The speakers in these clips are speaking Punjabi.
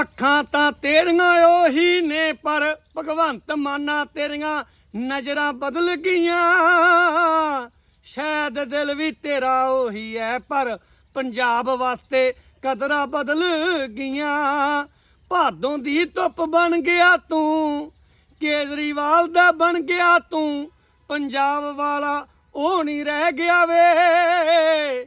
ਅੱਖਾਂ ਤਾਂ ਤੇਰੀਆਂ ਉਹੀ ਨੇ, ਪਰ ਭਗਵੰਤ ਮਾਨਾ ਤੇਰੀਆਂ ਨਜ਼ਰਾਂ ਬਦਲ ਗਈਆਂ। ਸ਼ਾਇਦ ਦਿਲ ਵੀ ਤੇਰਾ ਉਹੀ ਹੈ, ਪਰ ਪੰਜਾਬ ਵਾਸਤੇ ਕਦਰਾਂ ਬਦਲ ਗਈਆਂ। ਭਾਦੋਂ ਦੀ ਧੁੱਪ ਬਣ ਗਿਆ ਤੂੰ, ਕੇਜਰੀਵਾਲ ਦਾ ਬਣ ਗਿਆ ਤੂੰ, ਪੰਜਾਬ ਵਾਲਾ ਉਹ ਨਹੀਂ ਰਹਿ ਗਿਆ ਵੇ।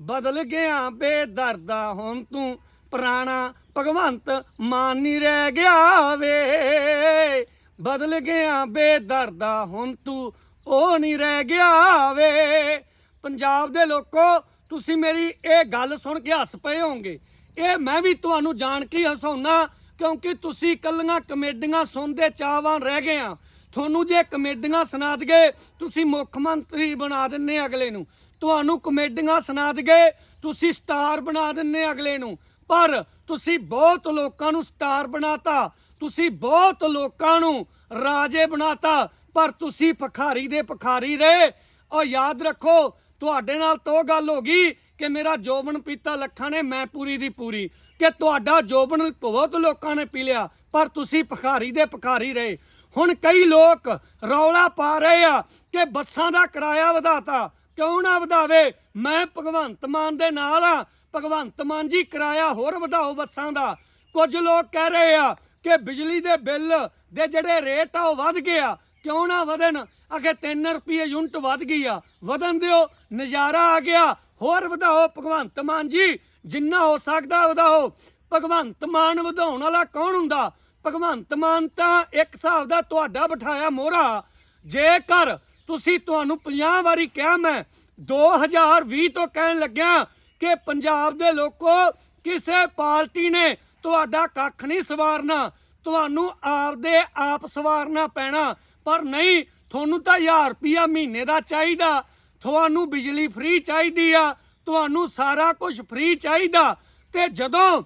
ਬਦਲ ਗਿਆ ਬੇਦਰਦਾ ਹੁਣ ਤੂੰ, ਪੁਰਾਣਾ ਭਗਵੰਤ ਮਾਨ ਨਹੀਂ ਰਹਿ ਗਿਆ ਵੇ। ਬਦਲ ਗਿਆ ਬੇਦਰਦਾ ਹੁਣ ਤੂੰ ਉਹ ਨਹੀਂ ਰਹਿ ਗਿਆ ਵੇ। ਪੰਜਾਬ ਦੇ ਲੋਕੋ, ਤੁਸੀਂ ਮੇਰੀ ਇਹ ਗੱਲ ਸੁਣ ਕੇ ਹੱਸ ਪਏ ਹੋਵੋਗੇ। ਇਹ ਮੈਂ ਵੀ ਤੁਹਾਨੂੰ ਜਾਣ ਕੇ ਹੀ ਹਸਾਉਣਾ ਕਿਉਂਕਿ ਤੁਸੀਂ ਕੱਲੀਆਂ ਕਮੇਡੀਆਂ ਸੁਣਦੇ ਚਾਹਵਾਨ ਰਹਿ ਗਏ ਆ। ਤੁਹਾਨੂੰ ਜੇ ਕਮੇਡੀਆਂ ਸੁਣਾ ਦਗੇ ਤੁਸੀਂ ਮੁੱਖ ਮੰਤਰੀ ਬਣਾ ਦਿੰਨੇ ਅਗਲੇ ਨੂੰ। ਤੁਹਾਨੂੰ ਕਮੇਡੀਆਂ ਸੁਣਾ ਦਗੇ ਤੁਸੀਂ ਸਟਾਰ ਬਣਾ ਦਿੰਨੇ ਅਗਲੇ ਨੂੰ। ਪਰ ਤੁਸੀਂ ਬਹੁਤ ਲੋਕਾਂ ਨੂੰ ਸਟਾਰ ਬਣਾਤਾ, ਤੁਸੀਂ ਬਹੁਤ ਲੋਕਾਂ ਨੂੰ ਰਾਜੇ ਬਣਾਤਾ, ਪਰ ਤੁਸੀਂ ਭਖਾਰੀ ਦੇ ਭਖਾਰੀ ਰਹੇ। ਔਰ ਯਾਦ ਰੱਖੋ, ਤੁਹਾਡੇ ਨਾਲ ਤੋਂ ਗੱਲ ਹੋ ਗਈ ਕਿ ਮੇਰਾ ਜੋਬਨ ਪੀਤਾ ਲੱਖਾਂ ਨੇ, ਮੈਂ ਪੂਰੀ ਦੀ ਪੂਰੀ। ਕਿ ਤੁਹਾਡਾ ਜੋਬਨ ਬਹੁਤ ਲੋਕਾਂ ਨੇ ਪੀ ਲਿਆ, ਪਰ ਤੁਸੀਂ ਭਖਾਰੀ ਦੇ ਭਖਾਰੀ ਰਹੇ। ਹੁਣ ਕਈ ਲੋਕ ਰੌਲਾ ਪਾ ਰਹੇ ਆ ਕਿ ਬੱਸਾਂ ਦਾ ਕਿਰਾਇਆ ਵਧਾਤਾ। ਕਿਉਂ ਨਾ ਵਧਾਵੇ? ਮੈਂ ਭਗਵੰਤ ਮਾਨ ਦੇ ਨਾਲ ਆ ਭਗਵੰਤ ਮਾਨ ਜੀ ਕਿਰਾਇਆ ਹੋਰ ਵਧਾਓ ਬੱਸਾਂ ਦਾ। ਕੁਝ ਲੋਕ ਕਹਿ ਰਹੇ ਆ ਕਿ ਬਿਜਲੀ ਦੇ ਬਿੱਲ ਦੇ ਜਿਹੜੇ ਰੇਟ ਆ ਉਹ ਵੱਧ ਗਏ ਆ। ਕਿਉਂ ਨਾ ਵਧਣ? ਅਗੇ 3 ਰੁਪਏ ਯੂਨਿਟ ਵੱਧ ਗਈ ਆ। ਵਧਣ ਦਿਓ, ਨਜ਼ਾਰਾ ਆ ਗਿਆ। ਹੋਰ ਵਧਾਓ ਭਗਵੰਤ ਮਾਨ ਜੀ। ਜਿੰਨਾ ਹੋ ਸਕਦਾ ਵਧਾਓ। ਭਗਵੰਤ ਮਾਨ ਵਧਾਉਣ ਵਾਲਾ ਕੌਣ ਹੁੰਦਾ? ਭਗਵੰਤ ਮਾਨ ਤਾਂ ਇੱਕ ਹਿਸਾਬ ਦਾ ਤੁਹਾਡਾ ਬਿਠਾਇਆ ਮੋਹਰਾ। ਜੇਕਰ ਤੁਸੀਂ ਤੁਹਾਨੂੰ 50 ਵਾਰੀ ਕਿਹਾ ਮੈਂ 2020 ਤੋਂ ਕਹਿਣ ਲੱਗਿਆ ਕਿ ਪੰਜਾਬ ਦੇ ਲੋਕੋ ਕਿਸੇ ਪਾਰਟੀ ਨੇ ਤੁਹਾਡਾ ਕੱਖ ਨਹੀਂ ਸਵਾਰਨਾ, ਤੁਹਾਨੂੰ ਆਪਦੇ ਆਪ ਸਵਾਰਨਾ ਪੈਣਾ, ਪਰ ਨਹੀਂ, ਤੁਹਾਨੂੰ ਤਾਂ 1000 ਰੁਪਿਆ ਮਹੀਨੇ ਦਾ ਚਾਹੀਦਾ, ਤੁਹਾਨੂੰ ਬਿਜਲੀ ਫ੍ਰੀ ਚਾਹੀਦੀ ਆ, ਤੁਹਾਨੂੰ ਸਾਰਾ ਕੁਝ ਫ੍ਰੀ ਚਾਹੀਦਾ। ਤੇ ਜਦੋਂ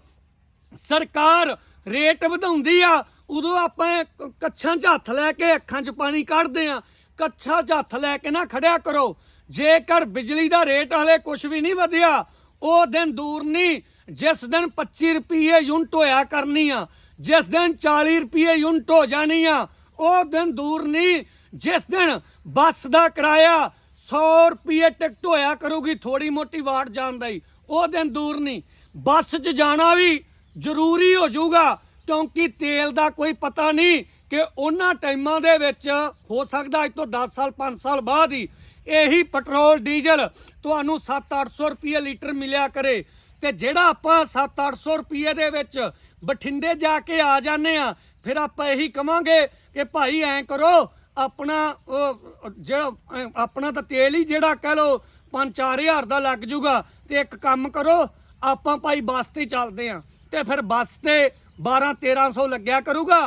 ਸਰਕਾਰ ਰੇਟ ਵਧਾਉਂਦੀ ਆ, ਉਦੋਂ ਆਪਾਂ ਕੱਛਾਂ 'ਚ ਹੱਥ ਲੈ ਕੇ ਅੱਖਾਂ 'ਚ ਪਾਣੀ ਕੱਢਦੇ ਆ। ਕੱਛਾਂ 'ਚ ਹੱਥ ਲੈ ਕੇ ਨਾ ਖੜਿਆ ਕਰੋ। ਜੇਕਰ ਬਿਜਲੀ ਦਾ ਰੇਟ ਹਲੇ ਕੁਝ ਵੀ ਨਹੀਂ ਵਧਿਆ ਉਹ ਦਿਨ ਦੂਰ ਨਹੀਂ, ਜਿਸ ਦਿਨ 25 ਰੁਪਏ ਯੂਨਿਟ ਹੋਇਆ ਕਰਨੀ ਆ, ਜਿਸ ਦਿਨ 40 ਰੁਪਏ ਯੂਨਿਟ ਹੋ ਜਾਣੀ ਆ, ਉਹ ਦਿਨ ਦੂਰ ਨਹੀਂ, ਜਿਸ ਦਿਨ ਬੱਸ ਦਾ ਕਿਰਾਇਆ 100 ਰੁਪਏ ਟਿਕਟ ਹੋਇਆ ਕਰੂਗੀ ਥੋੜੀ ਮੋਟੀ ਵਾਟ ਜਾਂਦਾ ਹੀ, ਉਹ ਦਿਨ ਦੂਰ ਨਹੀਂ। ਬੱਸ 'ਚ ਜਾਣਾ ਵੀ ਜ਼ਰੂਰੀ ਹੋ ਜਾਊਗਾ, ਕਿਉਂਕਿ ਤੇਲ ਦਾ ਕੋਈ ਪਤਾ ਨਹੀਂ ਕਿ ਉਹਨਾਂ ਟਾਈਮਾਂ ਦੇ ਵਿੱਚ ਹੋ ਸਕਦਾ ਅੱਜ ਤੋਂ 10 ਸਾਲ 5 ਸਾਲ ਬਾਅਦ ਹੀ ਇਹੀ ਪੈਟਰੋਲ, ਡੀਜ਼ਲ ਤੁਹਾਨੂੰ 7-800 ਰੁਪਏ ਲੀਟਰ ਮਿਲਿਆ ਕਰੇ। ਤੇ ਜਿਹੜਾ ਆਪਾਂ 7-800 ਰੁਪਏ ਦੇ ਵਿੱਚ ਬਠਿੰਡੇ ਜਾ ਕੇ ਆ ਜਾਂਦੇ ਆ ਫਿਰ ਆਪਾਂ ਇਹੀ ਕਵਾਂਗੇ ਕਿ ਭਾਈ ਐਂ ਕਰੋ, ਆਪਣਾ ਉਹ ਜਿਹੜਾ ਆਪਣਾ ਤਾਂ ਤੇਲ ਹੀ ਜਿਹੜਾ ਕਹਿ ਲੋ 5-4000 ਦਾ ਲੱਗ ਜੂਗਾ। ਤੇ ਇੱਕ ਕੰਮ ਕਰੋ, ਆਪਾਂ ਭਾਈ ਬੱਸ ਤੇ ਚੱਲਦੇ ਆ ਤੇ ਫਿਰ ਬੱਸ ਤੇ 12-1300 ਲੱਗਿਆ ਕਰੂਗਾ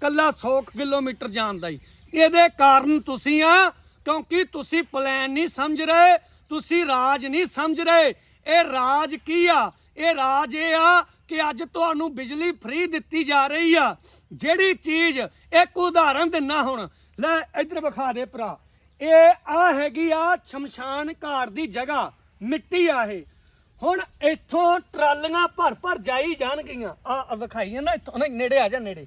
ਕੱਲਾ 100 ਕਿਲੋਮੀਟਰ ਜਾਣ ਦਾ ਹੀ। ਇਹਦੇ ਕਾਰਨ ਤੁਸੀਂ ਆ ਕਿਉਂਕਿ ਤੁਸੀਂ ਪਲਾਨ ਨਹੀਂ ਸਮਝ ਰਹੇ, ਤੁਸੀਂ ਰਾਜ ਨਹੀਂ ਸਮਝ ਰਹੇ। ਇਹ ਰਾਜ ਕੀ ਆ? ਇਹ ਰਾਜ ਇਹ ਆ ਕਿ ਅੱਜ ਤੁਹਾਨੂੰ ਬਿਜਲੀ ਫ੍ਰੀ ਦਿੱਤੀ ਜਾ ਰਹੀ ਆ। ਜਿਹੜੀ ਚੀਜ਼ ਇੱਕ ਉਦਾਹਰਨ ਦਿੰਨਾ ਹੁਣ, ਲੈ ਇੱਧਰ ਵਿਖਾ ਦੇ ਭਰਾ। ਇਹ ਆ ਹੈਗੀ ਆ ਸ਼ਮਸ਼ਾਨ ਘਾਟ ਦੀ ਜਗ੍ਹਾ, ਮਿੱਟੀ ਆ ਇਹ। ਹੁਣ ਇੱਥੋਂ ਟਰਾਲੀਆਂ ਭਰ ਭਰ ਜਾਈ ਜਾਣਗੀਆਂ। ਆ ਵਿਖਾਈਆਂ ਨਾ ਇੱਥੋਂ ਨਾ ਨੇੜੇ ਆ ਜਾ ਨੇੜੇ।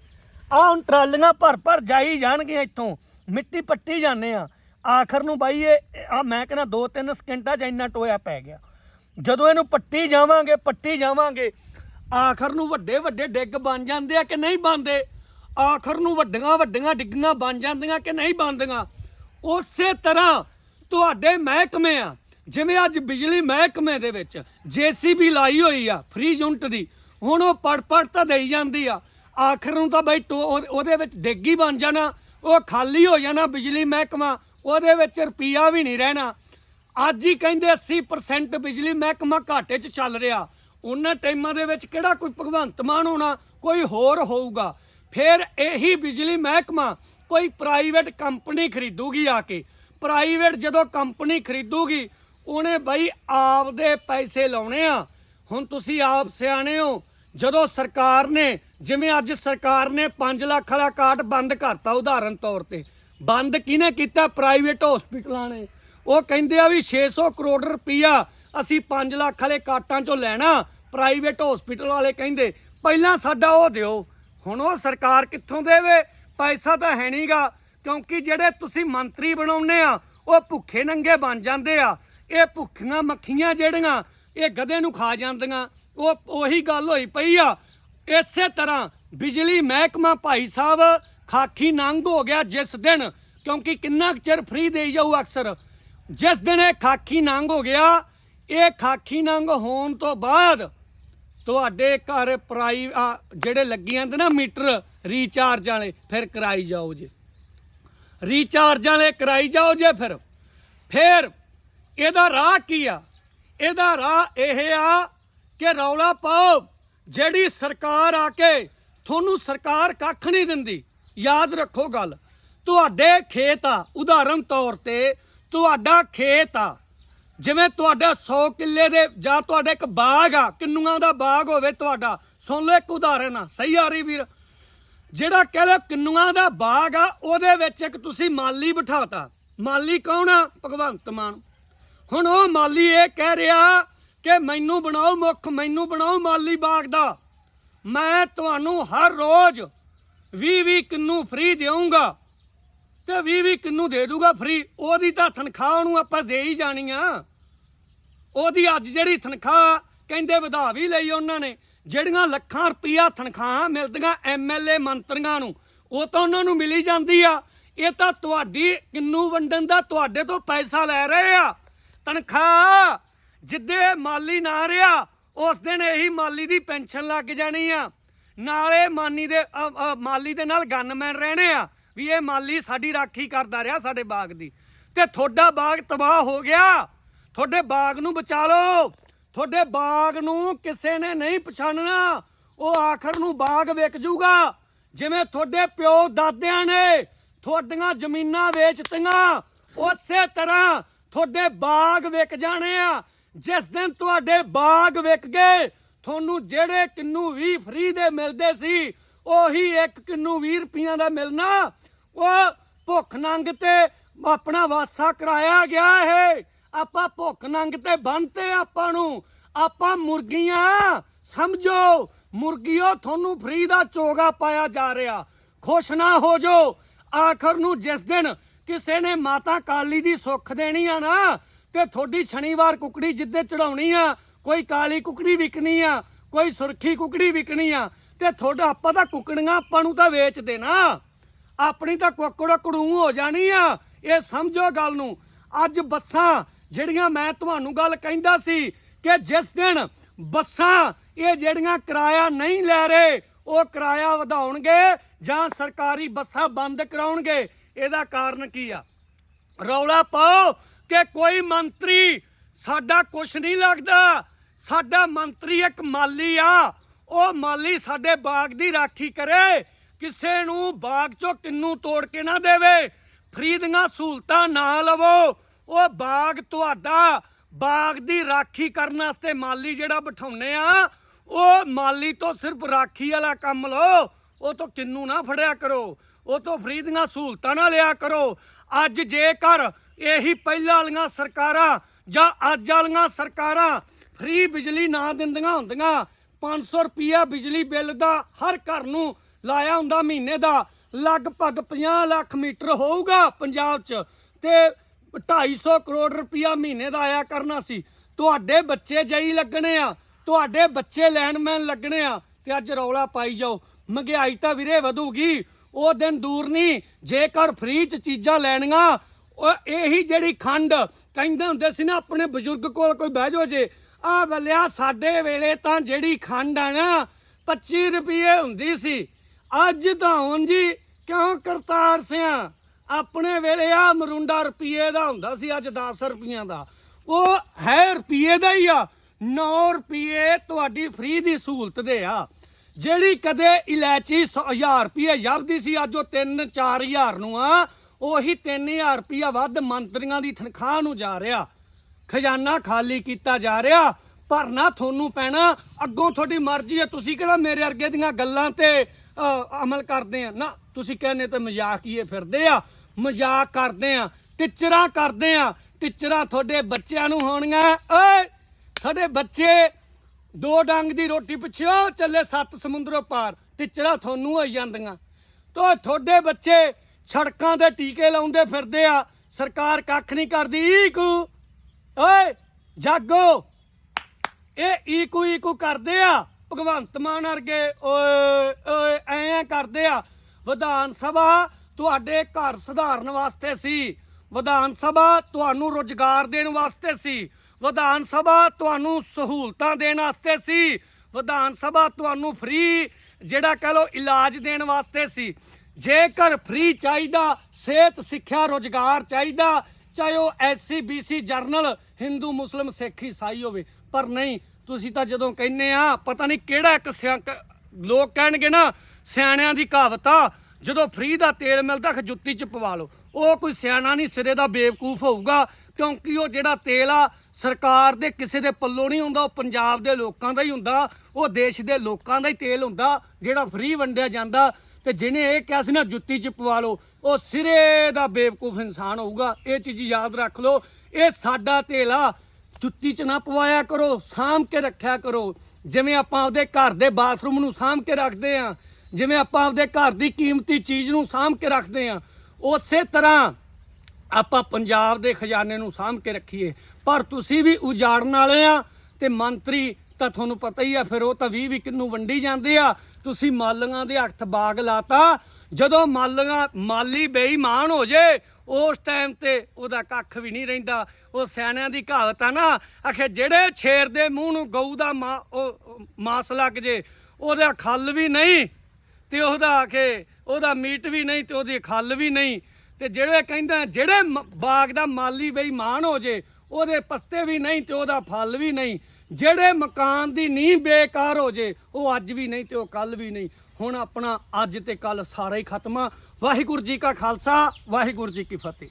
ਆ ਹੁਣ ਟਰਾਲੀਆਂ ਭਰ ਭਰ ਜਾਈ ਜਾਣਗੀਆਂ ਇੱਥੋਂ। ਮਿੱਟੀ ਪੱਟੀ ਜਾਂਦੇ ਆ। ਆਖਰ ਨੂੰ ਬਾਈ ਇਹ ਆ ਮੈਂ ਕਹਿੰਦਾ 2-3 ਸਕਿੰਟਾਂ 'ਚ ਇੰਨਾ ਟੋਇਆ ਪੈ ਗਿਆ। ਜਦੋਂ ਇਹਨੂੰ ਪੱਟੀ ਜਾਵਾਂਗੇ ਪੱਟੀ ਜਾਵਾਂਗੇ, ਆਖਰ ਨੂੰ ਵੱਡੇ ਵੱਡੇ ਡਿੱਗ ਬਣ ਜਾਂਦੇ ਆ ਕਿ ਨਹੀਂ ਬਣਦੇ? ਆਖਰ ਨੂੰ ਵੱਡੀਆਂ ਵੱਡੀਆਂ ਡਿੱਗੀਆਂ ਬਣ ਜਾਂਦੀਆਂ ਕਿ ਨਹੀਂ ਬਣਦੀਆਂ? ਉਸੇ ਤਰ੍ਹਾਂ ਤੁਹਾਡੇ ਮਹਿਕਮੇ ਆ। ਜਿਵੇਂ ਅੱਜ ਬਿਜਲੀ ਮਹਿਕਮੇ ਦੇ ਵਿੱਚ ਜੀਸੀਬੀ ਲਾਈ ਹੋਈ ਆ ਫ੍ਰੀ ਯੂਨਿਟ ਦੀ, ਹੁਣ ਉਹ ਪੜ ਪੜ ਤਾਂ ਦੇਈ ਜਾਂਦੀ ਆ। ਆਖਰ ਨੂੰ ਤਾਂ ਬਈ ਟੋ- ਉਹਦੇ ਵਿੱਚ ਡਿੱਗੀ ਬਣ ਜਾਣਾ, ਉਹ ਖਾਲੀ ਹੋ ਜਾਣਾ ਬਿਜਲੀ ਮਹਿਕਮਾ। ਉਹਦੇ ਵਿੱਚ ਰੁਪਈਆ ਵੀ ਨਹੀਂ ਰਹਿਣਾ। ਅੱਜ ਹੀ ਕਹਿੰਦੇ 80% ਬਿਜਲੀ ਮਹਿਕਮਾ ਘਾਟੇ 'ਚ ਚੱਲ ਰਿਹਾ। ਉਹਨਾਂ ਟਾਈਮਾਂ ਦੇ ਵਿੱਚ ਕਿਹੜਾ ਕੋਈ ਭਗਵੰਤ ਮਾਨ ਹੋਣਾ, ਕੋਈ ਹੋਰ ਹੋਊਗਾ। ਫਿਰ ਇਹੀ ਬਿਜਲੀ ਮਹਿਕਮਾ ਕੋਈ ਪ੍ਰਾਈਵੇਟ ਕੰਪਨੀ ਖਰੀਦੂਗੀ ਆ ਕੇ। ਪ੍ਰਾਈਵੇਟ ਜਦੋਂ ਕੰਪਨੀ ਖਰੀਦੂਗੀ, ਉਹਨੇ ਬਈ ਆਪਦੇ ਪੈਸੇ ਲਾਉਣੇ ਆ। ਹੁਣ ਤੁਸੀਂ ਆਪ ਸਿਆਣੇ ਹੋ। ਜਦੋਂ ਸਰਕਾਰ ਨੇ, ਜਿਵੇਂ ਅੱਜ ਸਰਕਾਰ ਨੇ 5 ਲੱਖ ਵਾਲਾ ਕਾਰਡ ਬੰਦ ਕਰਤਾ ਉਦਾਹਰਨ ਤੌਰ ਤੇ ਬੰਦ ਕਿਹਨੇ ਕੀਤਾ? ਪ੍ਰਾਈਵੇਟ ਹਸਪੀਟਲਾਂ ਨੇ। ਉਹ ਕਹਿੰਦੇ ਆ ਵੀ 600 ਕਰੋੜ ਰੁਪਈਆ ਅਸੀਂ 5 ਲੱਖ ਵਾਲੇ ਕਾਟਾਂ ਚੋਂ ਲੈਣਾ। ਪ੍ਰਾਈਵੇਟ ਹਸਪੀਟਲ ਵਾਲੇ ਕਹਿੰਦੇ, ਪਹਿਲਾਂ ਸਾਡਾ ਉਹ ਦਿਓ। ਹੁਣ ਉਹ ਸਰਕਾਰ ਕਿੱਥੋਂ ਦੇਵੇ? ਪੈਸਾ ਤਾਂ ਹੈ ਨਹੀਂਗਾ ਕਿਉਂਕਿ ਜਿਹੜੇ ਤੁਸੀਂ ਮੰਤਰੀ ਬਣਾਉਨੇ ਆ, ਉਹ ਭੁੱਖੇ ਨੰਗੇ ਬਣ ਜਾਂਦੇ ਆ। ਇਹ ਭੁੱਖੀਆਂ ਮੱਖੀਆਂ ਜਿਹੜੀਆਂ, ਇਹ ਗਧੇ ਨੂੰ ਖਾ ਜਾਂਦੀਆਂ। ਉਹ, ਉਹੀ ਗੱਲ ਹੋਈ ਪਈ ਆ। ਇਸੇ ਤਰ੍ਹਾਂ ਬਿਜਲੀ ਮਹਿਕਮਾ ਭਾਈ ਸਾਹਿਬ ਖਾਕੀ ਨੰਗ ਹੋ ਗਿਆ ਜਿਸ ਦਿਨ, ਕਿਉਂਕਿ ਕਿੰਨਾ ਕੁ ਚਿਰ ਫ੍ਰੀ ਦੇਈ ਜਾਊ ਅਕਸਰ। ਜਿਸ ਦਿਨ ਇਹ ਖਾਕੀ ਨੰਗ ਹੋ ਗਿਆ, ਇਹ ਖਾਕੀ ਨੰਗ ਹੋਣ ਤੋਂ ਬਾਅਦ ਤੁਹਾਡੇ ਘਰ ਪ੍ਰਾਈ ਜਿਹੜੇ ਲੱਗੀ ਜਾਂਦੇ ਨਾ ਮੀਟਰ ਰੀਚਾਰਜ ਵਾਲੇ, ਫਿਰ ਕਰਾਈ ਜਾਓ ਜੇ। ਰੀਚਾਰਜ ਵਾਲੇ ਕਰਾਈ ਜਾਓ ਜੇ ਫਿਰ। ਫਿਰ ਇਹਦਾ ਰਾਹ ਕੀ ਆ? ਇਹਦਾ ਰਾਹ ਇਹ ਆ ਕਿ ਰੌਲਾ ਪਾਓ, ਜਿਹੜੀ ਸਰਕਾਰ ਆ ਕੇ ਤੁਹਾਨੂੰ ਸਰਕਾਰ ਕੱਖ ਨਹੀਂ ਦਿੰਦੀ। ਯਾਦ ਰੱਖੋ ਗੱਲ। ਤੁਹਾਡੇ ਖੇਤ ਆ, ਉਦਾਹਰਨ ਤੌਰ ਤੇ ਤੁਹਾਡਾ ਖੇਤ ਆ। ਜਿਵੇਂ ਤੁਹਾਡਾ 100 ਕਿੱਲੇ ਦੇ ਜਾਂ ਤੁਹਾਡਾ ਇੱਕ ਬਾਗ ਆ, ਕਿੰਨੂਆਂ ਦਾ ਬਾਗ ਹੋਵੇ ਤੁਹਾਡਾ। ਸੁਣ ਲਓ ਇੱਕ ਉਦਾਹਰਨ ਆ, ਸਹੀ ਆ ਰਹੀ ਵੀਰ। ਜਿਹੜਾ ਕਹਿ ਲਓ ਕਿੰਨੂਆਂ ਦਾ ਬਾਗ ਆ, ਉਹਦੇ ਵਿੱਚ ਇੱਕ ਤੁਸੀਂ ਮਾਲੀ ਬਿਠਾਤਾ। ਮਾਲੀ ਕੌਣ ਆ? ਭਗਵੰਤ ਮਾਨ। ਹੁਣ ਉਹ ਮਾਲੀ ਇਹ ਕਹਿ ਰਿਹਾ ਕਿ ਮੈਨੂੰ ਬਣਾਓ ਮੁੱਖ, ਮੈਨੂੰ ਬਣਾਓ ਮਾਲੀ ਬਾਗ ਦਾ। ਮੈਂ ਤੁਹਾਨੂੰ ਹਰ ਰੋਜ਼ 20 20 ਕਿੰਨੂ ਫ੍ਰੀ ਦੇਵਾਂਗਾ ਤੇ 20 20 ਕਿੰਨੂ ਦੇ ਦੂਗਾ ਫ੍ਰੀ। ਉਹਦੀ ਤਾਂ ਤਨਖਾਹ ਨੂੰ ਆਪਾਂ ਦੇ ਹੀ ਜਾਣੀ ਆ। ਉਹਦੀ ਅੱਜ ਜਿਹੜੀ ਤਨਖਾਹ ਕਹਿੰਦੇ ਵਧਾ ਵੀ ਲਈ ਉਹਨਾਂ ਨੇ, ਜਿਹੜੀਆਂ ਲੱਖਾਂ ਰੁਪਈਆ ਤਨਖਾਹਾਂ ਮਿਲਦੀਆਂ ਐਮਐਲਏ ਮੰਤਰੀਆਂ ਨੂੰ, ਉਹ ਤਾਂ ਉਹਨਾਂ ਨੂੰ ਮਿਲੀ ਜਾਂਦੀ ਆ। ਇਹ ਤਾਂ ਤੁਹਾਡੀ ਕਿੰਨੂ ਵੰਡਣ ਦਾ ਤੁਹਾਡੇ ਤੋਂ ਪੈਸਾ ਲੈ ਰਹੇ ਆ। ਤਨਖਾਹ ਜਿੱਦੇ ਮਾਲੀ ਨਾ ਰਿਹਾ, ਉਸ ਦਿਨ ਇਹੀ ਮਾਲੀ ਦੀ ਪੈਨਸ਼ਨ ਲੱਗ ਜਾਣੀ ਆ। ਨਾਲੇ ਮਾਨੀ ਦੇ ਅ, ਅ, ਮਾਲੀ ਦੇ ਨਾਲ ਗਨਮੈਨ ਰਹਿਣੇ ਆ ਵੀ ਇਹ ਮਾਲੀ ਸਾਡੀ ਰਾਖੀ ਕਰਦਾ ਰਿਹਾ ਸਾਡੇ ਬਾਗ ਦੀ। ਤੇ ਤੁਹਾਡਾ ਬਾਗ ਤਬਾਹ ਹੋ ਗਿਆ। ਤੁਹਾਡੇ ਬਾਗ ਨੂੰ ਬਚਾ ਲਓ। ਤੁਹਾਡੇ ਬਾਗ ਨੂੰ ਕਿਸੇ ਨੇ ਨਹੀਂ ਪਛਾਣਨਾ। ਉਹ ਆਖਰ ਨੂੰ ਬਾਗ ਵਿਕ ਜੂਗਾ। ਜਿਵੇਂ ਤੁਹਾਡੇ ਪਿਓ ਦਾਦਿਆਂ ਨੇ ਤੁਹਾਡੀਆਂ ਜ਼ਮੀਨਾਂ ਵੇਚਤੀਆਂ ਉਸੇ ਤਰ੍ਹਾਂ ਤੁਹਾਡੇ ਬਾਗ ਵਿਕ ਜਾਣੇ ਆ। ਜਿਸ ਦਿਨ ਤੁਹਾਡੇ ਬਾਗ ਵਿਕ ਗਏ ਤੁਹਾਨੂੰ ਜਿਹੜੇ ਕਿੰਨੂ 20 ਫ੍ਰੀ ਦੇ ਮਿਲਦੇ ਸੀ, ਉਹੀ ਇੱਕ ਕਿੰਨੂ 20 ਰੁਪਈਆਂ ਦਾ ਮਿਲਣਾ, ਉਹ ਭੁੱਖ ਨੰਗ ਤੇ ਆਪਣਾ ਵਾਸਾ ਕਰਾਇਆ ਗਿਆ ਹੈ ਆਪਾਂ ਭੁੱਖ ਨੰਗ ਤੇ ਬੰਨਤੇ ਆਪਾਂ ਨੂੰ। ਆਪਾਂ ਮੁਰਗੀਆਂ, ਸਮਝੋ, ਮੁਰਗੀਓ ਤੁਹਾਨੂੰ ਫ੍ਰੀ ਦਾ ਚੋਗਾ ਪਾਇਆ ਜਾ ਰਿਹਾ। ਖੁਸ਼ ਨਾ ਹੋ ਜੋ ਆਖਰ ਨੂੰ ਜਿਸ ਦਿਨ ਕਿਸੇ ਨੇ ਮਾਤਾ ਕਾਲੀ ਦੀ ਸੁੱਖ ਦੇਣੀ ਆ ਨਾ, ਤੇ ਤੁਹਾਡੀ ਸ਼ਨੀਵਾਰ ਕੁਕੜੀ ਜਿੱਦੇ ਚੜਾਉਣੀ ਆ ਕੋਈ ਕਾਲੀ ਕੁਕੜੀ ਵਿਕਣੀ ਆ, ਕੋਈ ਸੁਰਖੀ ਕੁਕੜੀ ਵਿਕਣੀ ਆ, ਤੇ ਤੁਹਾਡਾ ਆਪਾਂ ਤਾਂ ਕੁਕੜੀਆਂ ਆਪਾਂ ਨੂੰ ਤਾਂ ਵੇਚ ਦੇਣਾ। ਆਪਣੀ ਤਾਂ ਕੁੱਕੜ ਕੜੂ ਹੋ ਜਾਣੀ ਆ, ਇਹ ਸਮਝੋ ਗੱਲ ਨੂੰ। ਅੱਜ ਬੱਸਾਂ ਜਿਹੜੀਆਂ ਮੈਂ ਤੁਹਾਨੂੰ ਗੱਲ ਕਹਿੰਦਾ ਸੀ ਕਿ ਜਿਸ ਦਿਨ ਬੱਸਾਂ ਇਹ ਜਿਹੜੀਆਂ ਕਿਰਾਇਆ ਨਹੀਂ ਲੈ ਰਹੇ, ਉਹ ਕਿਰਾਇਆ ਵਧਾਉਣਗੇ ਜਾਂ ਸਰਕਾਰੀ ਬੱਸਾਂ ਬੰਦ ਕਰਾਉਣਗੇ, ਇਹਦਾ ਕਾਰਨ ਕੀ ਆ? ਰੌਲਾ ਪਾਓ ਕਿ ਕੋਈ ਮੰਤਰੀ ਸਾਡਾ ਕੁਛ ਨਹੀਂ ਲੱਗਦਾ। ਸਾਡਾ ਮੰਤਰੀ ਇੱਕ ਮਾਲੀ ਆ। ਉਹ ਮਾਲੀ ਸਾਡੇ ਬਾਗ ਦੀ ਰਾਖੀ ਕਰੇ। ਕਿਸੇ ਨੂੰ ਬਾਗ ਚੋਂ ਕਿੰਨੂ ਤੋੜ ਕੇ ਨਾ ਦੇਵੇ। ਫਰੀ ਦੀਆਂ ਸਹੂਲਤਾਂ ਨਾ ਲਵੋ। ਉਹ ਬਾਗ ਤੁਹਾਡਾ, ਬਾਗ ਦੀ ਰਾਖੀ ਕਰਨ ਵਾਸਤੇ ਮਾਲੀ ਜਿਹੜਾ ਬਿਠਾਉਨੇ ਆ, ਉਹ ਮਾਲੀ ਤੋਂ ਸਿਰਫ ਰਾਖੀ ਵਾਲਾ ਕੰਮ ਲਓ। ਉਹ ਤੋਂ ਕਿੰਨੂ ਨਾ ਫੜਿਆ ਕਰੋ। ਉਹ ਤੋਂ ਫਰੀ ਦੀਆਂ ਸਹੂਲਤਾਂ ਨਾ ਲਿਆ ਕਰੋ। ਅੱਜ ਜੇਕਰ ਇਹੀ ਪਹਿਲਾਂ ਵਾਲੀਆਂ ਸਰਕਾਰਾਂ ਜਾਂ ਅੱਜ ਵਾਲੀਆਂ ਸਰਕਾਰਾਂ ਫ੍ਰੀ ਬਿਜਲੀ ਨਾ ਦਿੰਦੀਆਂ ਹੁੰਦੀਆਂ। 500 ਰੁਪਿਆ ਬਿਜਲੀ ਬਿੱਲ ਦਾ ਹਰ ਘਰ ਨੂੰ ਲਾਇਆ ਹੁੰਦਾ ਮਹੀਨੇ ਦਾ। ਲਗਭਗ 50 ਲੱਖ ਮੀਟਰ ਹੋਊਗਾ ਪੰਜਾਬ 'ਚ। ਤੇ 250 ਕਰੋੜ ਰੁਪਿਆ ਮਹੀਨੇ ਦਾ ਆਇਆ ਕਰਨਾ ਸੀ। ਤੁਹਾਡੇ ਬੱਚੇ ਜਈ ਲੱਗਣੇ ਆ। ਤੁਹਾਡੇ ਬੱਚੇ ਲੈਣਮੈਨ ਲੱਗਣੇ ਆ। ਤੇ ਅੱਜ ਰੌਲਾ ਪਾਈ ਜਾਓ। ਮਹਿੰਗਾਈ ਤਾਂ ਵੀਰੇ ਵਧੂਗੀ। ਉਹ ਦਿਨ ਦੂਰ ਨਹੀਂ। ਜੇਕਰ ਫ੍ਰੀ ਚ ਚੀਜ਼ਾਂ ਲੈਣੀਆਂ, ਉਹ ਇਹੀ ਜਿਹੜੀ ਖੰਡ ਕਹਿੰਦੇ ਹੁੰਦੇ ਸੀ ਨਾ, ਆਪਣੇ ਬਜ਼ੁਰਗ ਕੋਲ ਕੋਈ ਬਹਿ ਜਾਓ ਜੇ। ਆ ਬੱਲਿਆ ਸਾਡੇ ਵੇਲੇ ਤਾਂ ਜਿਹੜੀ ਖੰਡ ਆ ਨਾ 25 ਰੁਪਏ ਹੁੰਦੀ ਸੀ। ਅੱਜ ਤਾਂ ਹੁਣ ਜੀ ਕਿਉਂ ਕਰਤਾਰ ਸਿਆ? ਆਪਣੇ ਵੇਲੇ ਆ ਮਰੁੰਡਾ ਰੁਪਏ ਦਾ ਹੁੰਦਾ ਸੀ, ਅੱਜ 10 ਰੁਪਈਆਂ ਦਾ। ਉਹ ਹੈ ਰੁਪਏ ਦਾ ਹੀ ਆ। 9 ਰੁਪਏ ਤੁਹਾਡੀ ਫ੍ਰੀ ਦੀ ਸਹੂਲਤ ਦੇ ਆ। ਜਿਹੜੀ ਕਦੇ ਇਲਾਚੀ 1000 ਰੁਪਏ ਜਪਦੀ ਸੀ, ਅੱਜ ਉਹ 3-4000 ਨੂੰ ਆ। ਉਹੀ 3000 ਰੁਪਇਆ ਵੱਧ ਮੰਤਰੀਆਂ ਦੀ ਤਨਖਾਹ ਨੂੰ ਜਾ ਰਿਹਾ। ਖਜ਼ਾਨਾ ਖਾਲੀ ਕੀਤਾ ਜਾ ਰਿਹਾ, ਭਰਨਾ ਤੁਹਾਨੂੰ ਪੈਣਾ, ਅੱਗੋਂ ਤੁਹਾਡੀ ਮਰਜ਼ੀ ਹੈ। ਤੁਸੀਂ ਕਿਹੜਾ ਮੇਰੇ ਵਰਗੇ ਦੀਆਂ ਗੱਲਾਂ ਤੇ ਅਮਲ ਕਰਦੇ ਆ? ਨਾ, ਤੁਸੀਂ ਕਹਿੰਦੇ ਤੇ ਮਜ਼ਾਕ ਹੀ ਇਹ ਫਿਰਦੇ ਆ। ਮਜ਼ਾਕ ਕਰਦੇ ਆ, ਟਿਚਰਾਂ ਕਰਦੇ ਆ। ਟਿਚਰਾਂ ਤੁਹਾਡੇ ਬੱਚਿਆਂ ਨੂੰ ਹੋਣੀਆਂ। ਓਏ, ਤੁਹਾਡੇ ਬੱਚੇ ਦੋ ਡੰਗ ਦੀ ਰੋਟੀ ਪਿੱਛੇ ਚੱਲੇ ਸੱਤ ਸਮੁੰਦਰੋਂ ਪਾਰ। ਟਿਚਰਾ ਤੁਹਾਨੂੰ ਹੋਈ ਜਾਂਦੀਆਂ। ਤੋ ਤੁਹਾਡੇ ਬੱਚੇ ਸੜਕਾਂ ਦੇ ਟੀਕੇ ਲਾਉਂਦੇ ਫਿਰਦੇ ਆ। ਸਰਕਾਰ ਕੱਖ ਨਹੀਂ ਕਰਦੀ ਕੂ। ਓਏ, ਜਾਗੋ। ਇਹ ਈਕੂ ਈਕੂ ਕਰਦੇ ਆ, ਭਗਵੰਤ ਮਾਨ ਵਰਗੇ। ਓਏ ਓਏ, ਐਂ ਕਰਦੇ ਆ। ਵਿਧਾਨ ਸਭਾ ਤੁਹਾਡੇ ਘਰ ਸੁਧਾਰਨ ਵਾਸਤੇ ਸੀ। ਵਿਧਾਨ ਸਭਾ ਤੁਹਾਨੂੰ ਰੋਜ਼ਗਾਰ ਦੇਣ ਵਾਸਤੇ ਸੀ। ਵਿਧਾਨ ਸਭਾ ਤੁਹਾਨੂੰ ਸਹੂਲਤਾਂ ਦੇਣ ਵਾਸਤੇ ਸੀ। ਵਿਧਾਨ ਸਭਾ ਤੁਹਾਨੂੰ ਫ੍ਰੀ ਜਿਹੜਾ ਕਹ ਲੋ ਇਲਾਜ ਦੇਣ ਵਾਸਤੇ ਸੀ। ਜੇਕਰ ਫ੍ਰੀ ਚਾਹੀਦਾ, ਸਿਹਤ, ਸਿੱਖਿਆ, ਰੋਜ਼ਗਾਰ ਚਾਹੀਦਾ, ਚਾਹੇ ਉਹ SC BC general Hindu, Muslim, Sikh, ਈਸਾਈ ਹੋਵੇ। ਪਰ ਨਹੀਂ, ਤੁਸੀਂ ਤਾਂ ਜਦੋਂ ਕਹਿੰਨੇ ਆ, ਪਤਾ ਨਹੀਂ ਕਿਹੜਾ ਇੱਕ ਸਿਆ- ਕ- ਲੋਕ ਕਹਿਣਗੇ ਨਾ, ਸਿਆਣਿਆਂ ਦੀ ਕਹਾਵਤ ਆ, ਜਦੋਂ ਫ੍ਰੀ ਦਾ ਤੇਲ ਮਿਲਦਾ ਖ ਜੁੱਤੀ ਚ ਪਵਾ ਲਓ। ਉਹ ਕੋਈ ਸਿਆਣਾ ਨਹੀਂ, ਸਿਰੇ ਦਾ ਬੇਵਕੂਫ ਹੋਊਗਾ, ਕਿਉਂਕਿ ਉਹ ਜਿਹੜਾ ਤੇਲ ਆ, ਸਰਕਾਰ ਦੇ ਕਿਸੇ ਦੇ ਪੱਲੋਂ ਨਹੀਂ ਹੁੰਦਾ, ਉਹ ਪੰਜਾਬ ਦੇ ਲੋਕਾਂ ਦਾ ਹੀ ਹੁੰਦਾ, ਉਹ ਦੇਸ਼ ਦੇ ਲੋਕਾਂ ਦਾ ਹੀ ਤੇਲ ਹੁੰਦਾ, ਜਿਹੜਾ ਫ੍ਰੀ ਵੰਡਿਆ ਜਾਂਦਾ। ਤੇ ਜਿਹਨੇ ਇਹ ਕਿਹਾ ਸੀ ਨਾ ਜੁੱਤੀ ਚ ਪਵਾ ਲਓ, ਉਹ ਸਿਰੇ ਦਾ ਬੇਵਕੂਫ ਇਨਸਾਨ ਹੋਊਗਾ। ਇਹ ਚੀਜ਼ ਯਾਦ ਰੱਖ ਲਓ ਇਹ ਸਾਡਾ ਤੇਲ ਆ ਜੁੱਤੀ ਚ ਨਾ ਪਵਾਇਆ ਕਰੋ, ਸਾਂਭ ਕੇ ਰੱਖਿਆ ਕਰੋ। ਜਿਵੇਂ ਆਪਾਂ ਆਪਦੇ ਘਰ ਦੇ ਬਾਥਰੂਮ ਨੂੰ ਸਾਂਭ ਕੇ ਰੱਖਦੇ ਆ, ਜਿਵੇਂ ਆਪਾਂ ਆਪਦੇ ਘਰ ਦੀ ਕੀਮਤੀ ਚੀਜ਼ ਨੂੰ ਸਾਂਭ ਕੇ ਰੱਖਦੇ ਆ, ਉਸੇ ਤਰ੍ਹਾਂ ਆਪਾਂ ਪੰਜਾਬ ਦੇ ਖਜ਼ਾਨੇ ਨੂੰ ਸਾਂਭ ਕੇ ਰੱਖੀਏ। ਪਰ ਤੁਸੀਂ ਵੀ ਉਜਾੜਨ ਵਾਲੇ ਆ ਤੇ ਮੰਤਰੀ ਤਾਂ ਤੁਹਾਨੂੰ ਪਤਾ ਹੀ ਆ, ਫਿਰ ਉਹ ਤਾਂ 20 ਵੀ ਕਿੰਨੂ ਵੰਡੀ ਜਾਂਦੇ ਆ। ਤੁਸੀਂ ਮਾਲੀਆਂ ਦੇ ਹੱਥ ਬਾਗ ਲਾਤਾ, ਜਦੋਂ ਮਾਲੀਆਂ, ਮਾਲੀ ਬੇਈਮਾਨ ਹੋ ਜੇ ਉਸ ਟਾਈਮ ਤੇ ਉਹਦਾ ਕੱਖ ਵੀ ਨਹੀਂ ਰਹਿੰਦਾ। ਉਹ ਸਿਆਣਿਆਂ ਦੀ ਕਹਾਵਤ ਆ ਨਾ, ਆਖੇ ਜਿਹੜੇ ਛੇਰ ਦੇ ਮੂੰਹ ਨੂੰ ਗਊ ਦਾ ਮਾ- ਉਹ ਮਾਸ ਲੱਗ ਜੇ, ਉਹਦਾ ਖੱਲ ਵੀ ਨਹੀਂ ਤੇ ਉਹਦਾ ਆਖੇ, ਉਹਦਾ ਮੀਟ ਵੀ ਨਹੀਂ ਤੇ ਉਹਦੀ ਖੱਲ ਵੀ ਨਹੀਂ ਤੇ ਜਿਹੜੇ ਕਹਿੰਦਾ, ਜਿਹੜੇ ਮ- ਬਾਗ ਦਾ ਮਾਲੀ ਬੇਈਮਾਨ ਹੋ ਜੇ, ਉਹਦੇ ਪੱਤੇ ਵੀ ਨਹੀਂ ਤੇ ਉਹਦਾ ਫਲ ਵੀ ਨਹੀਂ। ਜਿਹੜੇ ਮਕਾਨ ਦੀ ਨੀਂਹ ਬੇਕਾਰ ਹੋ ਜੇ, ਉਹ ਅੱਜ ਵੀ ਨਹੀਂ ਤੇ ਉਹ ਕੱਲ ਵੀ ਨਹੀਂ। ਹੁਣ ਆਪਣਾ ਅੱਜ ਤੇ ਕੱਲ ਸਾਰਾ ਹੀ ਖਤਮ ਆ। ਵਾਹਿਗੁਰੂ ਜੀ ਕਾ ਖਾਲਸਾ, ਵਾਹਿਗੁਰੂ ਜੀ ਕੀ ਫਤਿਹ।